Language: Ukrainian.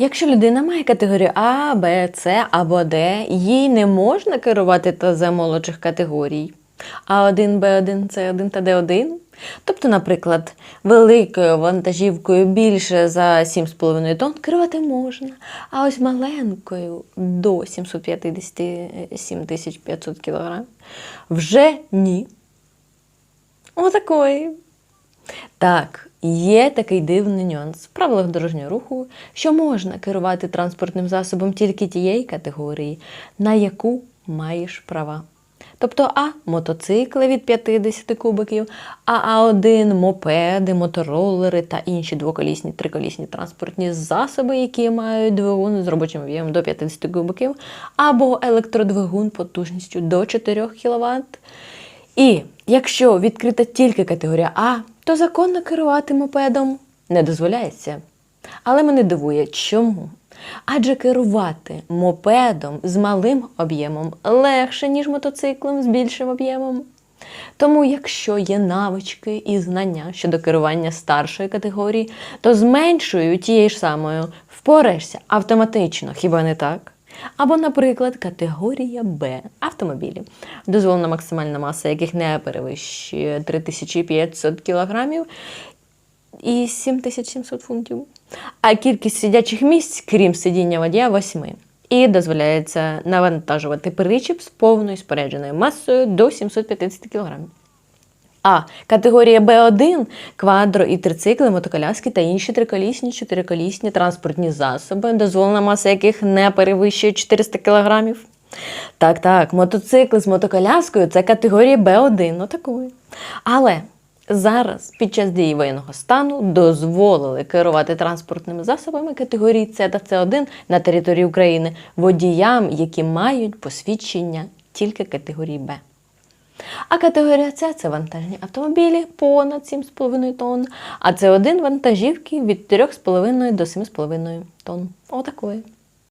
Якщо людина має категорію А, Б, С або Д, їй не можна керувати ТЗ молодших категорій. А1, Б1, С1 та Д1. Тобто, наприклад, великою вантажівкою більше за 7,5 тонн керувати можна, а ось маленькою до 757 500 кг вже ні. Отакої. Так, є такий дивний нюанс в правилах дорожнього руху, що можна керувати транспортним засобом тільки тієї категорії, на яку маєш права. Тобто А мотоцикли від 50 кубиків, а А1 мопеди, моторолери та інші двоколісні, триколісні транспортні засоби, які мають двигун з робочим об'ємом до 50 кубиків, або електродвигун потужністю до 4 кВт. І якщо відкрита тільки категорія А, то законно керувати мопедом не дозволяється. Але мене дивує, чому? Адже керувати мопедом з малим об'ємом легше, ніж мотоциклом з більшим об'ємом. Тому, якщо є навички і знання щодо керування старшої категорії, то з меншою тією ж самою впораєшся автоматично, хіба не так? Або, наприклад, категорія Б автомобілі, дозволена максимальна маса яких не перевищує 3500 кг і 7700 фунтів. А кількість сидячих місць, крім сидіння водія, 8. І дозволяється навантажувати причіп з повною спорядженою масою до 750 кг. А. Категорія Б1 квадро і трицикли, мотоколяски та інші триколісні, чотириколісні транспортні засоби, дозволена маса яких не перевищує 400 кг. Так, так, мотоцикли з мотоколяскою це категорія Б1, ну такої. Але зараз, під час дії воєнного стану, дозволили керувати транспортними засобами категорії С та С1 на території України водіям, які мають посвідчення тільки категорії Б. А категорія С це вантажні автомобілі понад 7,5 тонн, а це один вантажівки від 3,5 до 7,5 тонн. Отакої.